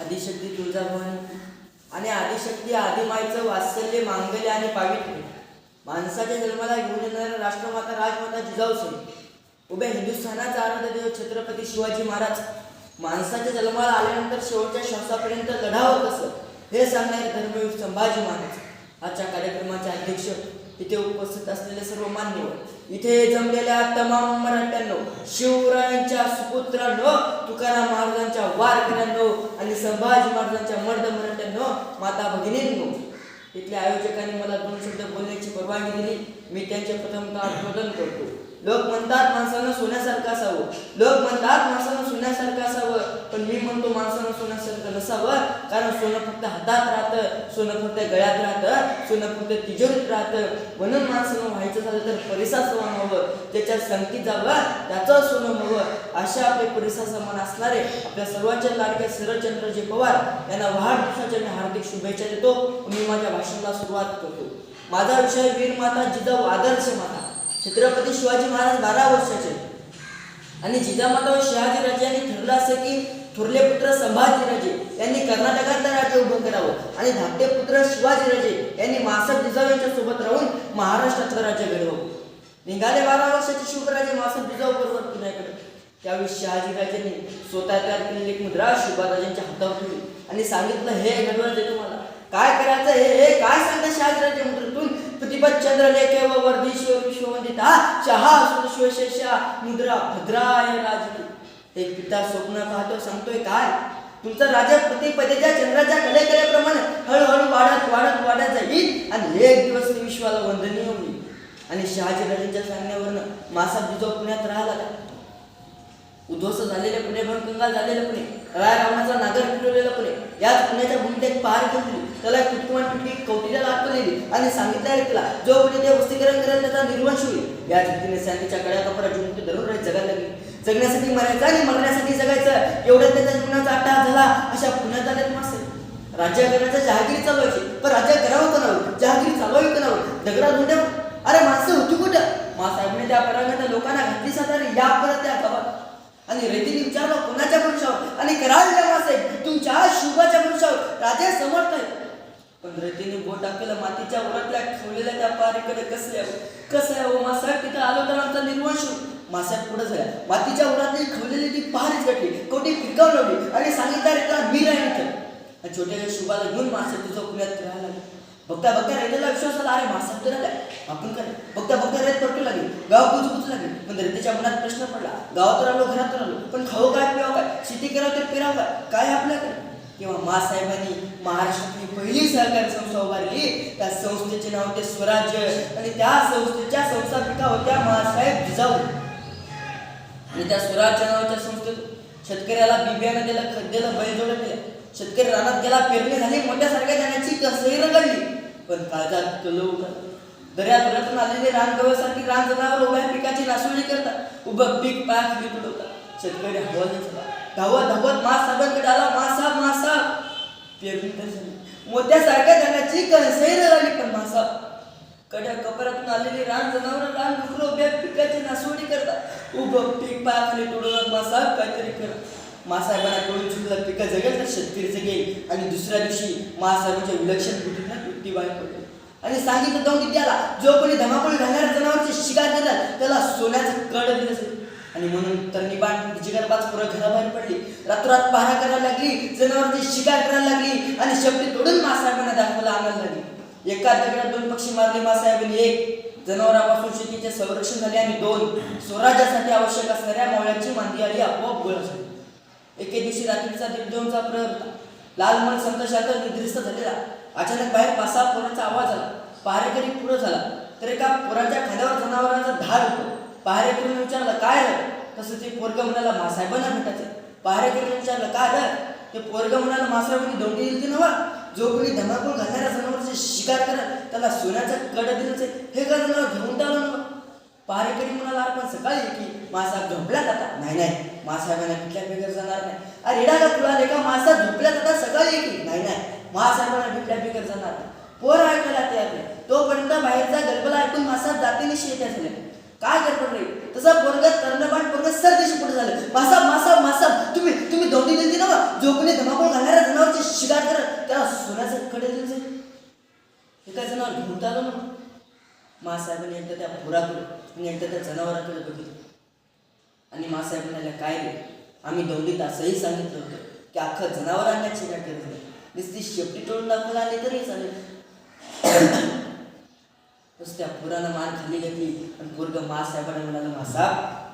आदिशक्ती तुळजाभवानी. आणि आदिशक्ती आदिमाईचं वात्सल्य मांगल्य आणि पावित्र्य. माणसाच्या जन्माला घेऊन येणाऱ्या राष्ट्रमाता राजमाता जिजाऊसाई उभ्या हिंदुस्थानाचा आराध्य देव छत्रपती शिवाजी महाराज. माणसाच्या जन्माला आल्यानंतर शेवटच्या श्वासापर्यंत लढावं कसं हे सांगणारे धर्मवीर संभाजी महाराज आजच्या कार्यक्रमाचे अध्यक्ष इथे उपस्थित असलेले सर्व मान्यवर इथे जमलेल्या तमाम मराठ्यांनो शिवरायांच्या सुपुत्रांनो तुकाराम महाराजांच्या वारकऱ्यांनो आणि संभाजी महाराजांच्या मर्द मराठ्यांनो माता भगिनींनो इथल्या आयोजकांनी मला दोन शब्द बोलण्याची परवानगी दिली. मी त्यांचे प्रथम अभिवादन करतो. लोक म्हणतात माणसानं सोन्यासारखं असावं. लोक म्हणतात माणसानं सोन्यासारखं असावं. पण मी म्हणतो माणसानं सोन्यासारखं नसावं. कारण सोनं फक्त हातात राहतं सोनं फक्त गळ्यात राहतं सोनं फक्त तिजोरीत राहतं. म्हणून माणसानं व्हायचं झालं तर परिसा समान हवं. त्याच्या संकेत जावं त्याचं सोनं हवं. अशा आपले परिसा समान असणारे आपल्या सर्वांच्या लाडक्या शरदचंद्रजी पवार यांना वाढदिवसाच्या मी हार्दिक शुभेच्छा देतो. मी माझ्या भाषणाला सुरुवात करतो. माझा विषय वीर माता जिजाऊ आदर्श माता. छत्रपती शिवाजी महाराज बारा वर्षाचे. आणि जिजामाता व शहाजी राजांनी यांनी ठरलं असं की थोरले पुत्र संभाजीराजे यांनी कर्नाटकात राज्य उभं करावं आणि धाकटे पुत्र शिवाजीराजे यांनी मासद जिजाऊच्या सोबत राहून महाराष्ट्रातलं राज्य घडवं. निघाले बारा वर्षाचे शुभराजे मासद जिजाऊ बरोबर पुण्याकडे. त्यावेळी शहाजीराजांनी स्वतः तयार केलेली एक मुद्रा शिवाराजांच्या हातावर ठेवली आणि सांगितलं हे घडवून तुम्हाला. काय करायचं हे? हे काय सांगता शहाजीराजे मुद्रेतून? प्रतिपद चंद्र लेखे व वर्धीश्वर विश्ववंदिता शहा सुशेषा मुद्रा भद्राय राजकी एक पिता स्वप्न पाहतो सांगतोय काय? तुमचा राजा प्रतिपदेच्या चंद्राच्या कलेकलेप्रमाणे हळूहळू वाढत वाढत वाढत जाईल आणि एक दिवस मी विश्वाला वंदनीय होईल. आणि शहाजीराजांच्या सांगण्यावरनं मासा जिजाऊ पुण्यात राहायला उद्ध्वस्त झालेले पुणे भरकंगाल झालेले पुणे राय रावणाचा नागर फिरवलेला पुणे याच पुण्याच्या भूमिकेत पार घेतली त्याला कुटुंबान पिटली कवटीला अटकलेली आणि सांगितलं तिला जो पुढे ते वस्तीकरण करेल त्याचा निर्वंश होईल. या रीतीने शांतीच्या कड्या कपडा जिंकून धरून जगायला लागली. जगण्यासाठी मरायचं आणि मरण्यासाठी जगायचं. एवढ्यात त्याच्या जीवनाचा अट्टा झाला. अशा पुण्यात आल्यात मासे राज्य करण्याचा जहागिरी चालवायची पण राज्य करावं करावं जहागिरी चालवावी करावं दगडा धुंड्या अरे माणसं होती कुठं? मासाहेबने त्या परागत लोकांना घातली साधारण या परत त्या गावात. आणि रेतीने विचारलं कोणाच्या पुरुषावर? आणि करावे त्या मासाहेब तुमच्या शुभाच्या पुरुषावर. राजा समर्थ आहे पण रतीने बोट टाकलेलं मातीच्या वरातल्या ठेवलेल्या त्या पारीकडे कसल्या हो? कसं आहे हो? ओ मासाहेब तिथं आलो तर आमचा निर्वंश होईल. पुढे झाला मातीच्या उरातली खवलेली ती पहारीच गाठली कोटी फिरकावून लावली आणि सांगितलं रे का मी राहील तर छोट्याच्या शुभाला घेऊन मासा तुझं पुण्यात राहायला लागले. बघता बघता रेतेला विश्वास आला अरे मासा तर आलाय आपण काय? बघता बघता रेत पटू लागेल. गाव कुजबुज लागेल. पण रेतेच्या मनात प्रश्न पडला गावात आलो घरात आलो. पण खाऊ काय पिवा काय? शेती करावं तर पेरावं काय? काय आपल्याकडे? किंवा मासाहेबांनी महाराष्ट्रातली पहिली सहकारी संस्था उभारली. त्या संस्थेचे नाव होते स्वराज्य. आणि त्या संस्थेच्या संस्थापिका होत्या मासाहेब जिजाऊ. आणि त्या स्वराज्य नावाच्या संस्थेत शेतकऱ्याला बिबियानं दिलं खत दिलं बैल दिलं शेतकरी रानात गेला पेरणी झाली मोठ्या सारख्या जाण्याची कसही रगडली. पण काळजात कलो उठला दर्या रतन आलेले रानगव्यासारखी रान जनावर उभ्या पिकाची नासवणी करतात. उभं पीक पाक खाली होता शेतकरी हवाल झाला धावत धावत मास साहेबांकडे आला मासा मासा. पेरणी तर झाली. मोत्यासारख्या जाण्याची कसही रगडली पण मासा कड्या कपरातून आलेली रान जनावर रान डुकर उभ्या पिकाची नासवणी करतात उभं पीक पायाखाली तोडून मासा काहीतरी करत. मासाहेबांना कळून चुकलं पिकं जगेल तर शेतकरी जगेल. आणि दुसऱ्या दिवशी मासाहेबांच्या विलक्षण कुठून युक्ती बाहेर पडली. आणि सांगितलं जाऊन की त्याला जो कोणी धमाकोळी घालणाऱ्या जनावरची शिकार केला त्याला सोन्याचं कड दिलं असेल आणि म्हणून तरणीबाण जिगरबाज पुरं घराबाहेर पडली. रातोरात पहारा करायला लागली जनावरची शिकार करायला लागली. आणि शेपटी तोडून मासाहेबांना दाखवायला आणायला लागली. एका दगडात दोन पक्षी मारले. मासाहेबांनी एक जनावरांपासून शेतीचे संरक्षण झाले आणि दोन स्वराज्यासाठी आवश्यक असणाऱ्या मावळ्यांची मांदी आली आपोआप गोळा झाली. एके दिवशी रात्रीचा दीड प्रहर होता. लालमल संतोषाचा निद्रिस्त झालेला. अचानक बाहेर पासा पोराचा आवाज आला. पहारेकरी पुढं झाला. तर एका पोराच्या खाद्यावर जनावरांचा धार होतो. पहारेकरीने विचारलं काय रे तसं ते पोरग म्हणाला मासाहेबांना भेटायचं. पहारेकरीने विचारलं काय रे ते पोरग म्हणाला मासाहेबांनी दोंडी दिली नवा जो कोणी धमाकूळ घालणाऱ्या जनावरचे शिकार करा. त्याला सोन्याचा कड दिलं हे का जनावर घेऊन टाकून नवा म्हणाला आपण सकाळी की मासा झोपल्या जाता नाही नाही मासाहेबांना कुठल्या बिगर जाणार नाही. अरे रेडा तुला लेखा मासा झोपल्या जाता सकाळी की नाही नाही मासाहेबांना कुठल्या बिगर जाणार नाही. पोर ऐकायला तयार नाही. तोपर्यंत बाहेरचा गलबला ऐकून मासा जातीने शेत असले काय गडबड रे? तसा पोरग तरणबाण पोरग सरदेशी पुढे झालं मासा मासा मासा तुम्ही तुम्ही दोन्ही दिलती ना बा? जो कोणी धमाकूळ घालणाऱ्या जनावरची शिकार करत त्याला सोन्याचं कडे दिलं हे जनावर घेऊन आलं ना मासाहेबांनी एकदा त्या पुराकडे आणि एकदा त्या जनावराकडे बघितलं. आणि मासाहेब म्हणाल्या काय रे? आम्ही दौडीत असंही सांगितलं होतं की अख्खं जनावर आणण्याची काय नाही नुसती शेपटी टोळून दाखवून आली तरी चालेल. नुसत्या त्या पुरानं मान खाली घेतली आणि पोरग मासाहेबांना म्हणाला मासा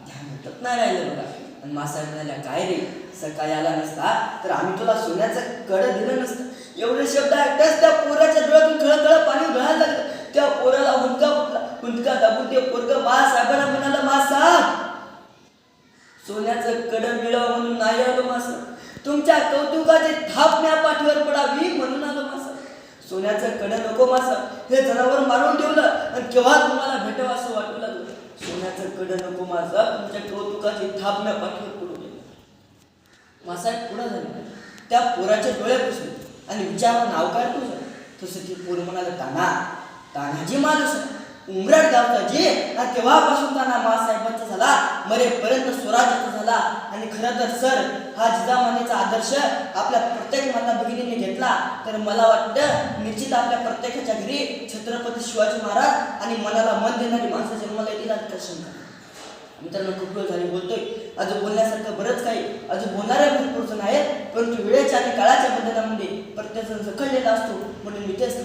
ध्यान होतच नाही राहिलं बघा. आणि मासाहेब म्हणाल्या काय रे? सकाळी आला नसता तर आम्ही तुला सोन्याचं कड दिलं नसतं. एवढे शब्द ऐकताच त्या पोराच्या डोळ्यातून खळखळ पाणी गळायला लागलं. त्या पोराला हुंदका फुटला हुंदका दाबून ते पोरग मासाहेबांना म्हणाला मासा सोन्याचं कडं मिळावं म्हणून नाही आलो मासा. तुमच्या कौतुकाचे थापण्या पाठीवर पडावी म्हणून आलो मासा. सोन्याचं कडं नको मासा. हे जनावर मारून ठेवलं आणि केव्हा तुम्हाला भेटावं असं वाटू लागलं? सोन्याचं कडं नको मासा. तुमच्या कौतुकाची थापण्या पाठीवर पडू मासा एक पुढं झाला. त्या पोराच्या डोळे पुसले आणि विचारलं नाव काय तुझं? तसं ती पोर म्हणाल ताना तानाजी माणूस उमराट गावचा जे आणि तेव्हापासून ताना मासाहेबांचा झाला मरेपर्यंत स्वराज्याचा झाला. आणि खरं तर सर हा जिजामानेचा आदर्श आपल्या प्रत्येक माता भगिनीने घेतला. तर मला वाटतं निश्चित आपल्या प्रत्येकाच्या घरी छत्रपती शिवाजी महाराज आणि मनाला मन देणारी माणसं जन्माला येतील आणि दर्शन मित्रांनो खूप वेळ झाली बोलतोय. अजून बोलण्यासारखं बरंच काही. अजून बोलणाऱ्या भरपूर जण आहेत परंतु वेळेच्या आणि काळाच्या बदलामध्ये प्रत्येक जण जखडलेला असतो म्हणून मी तेच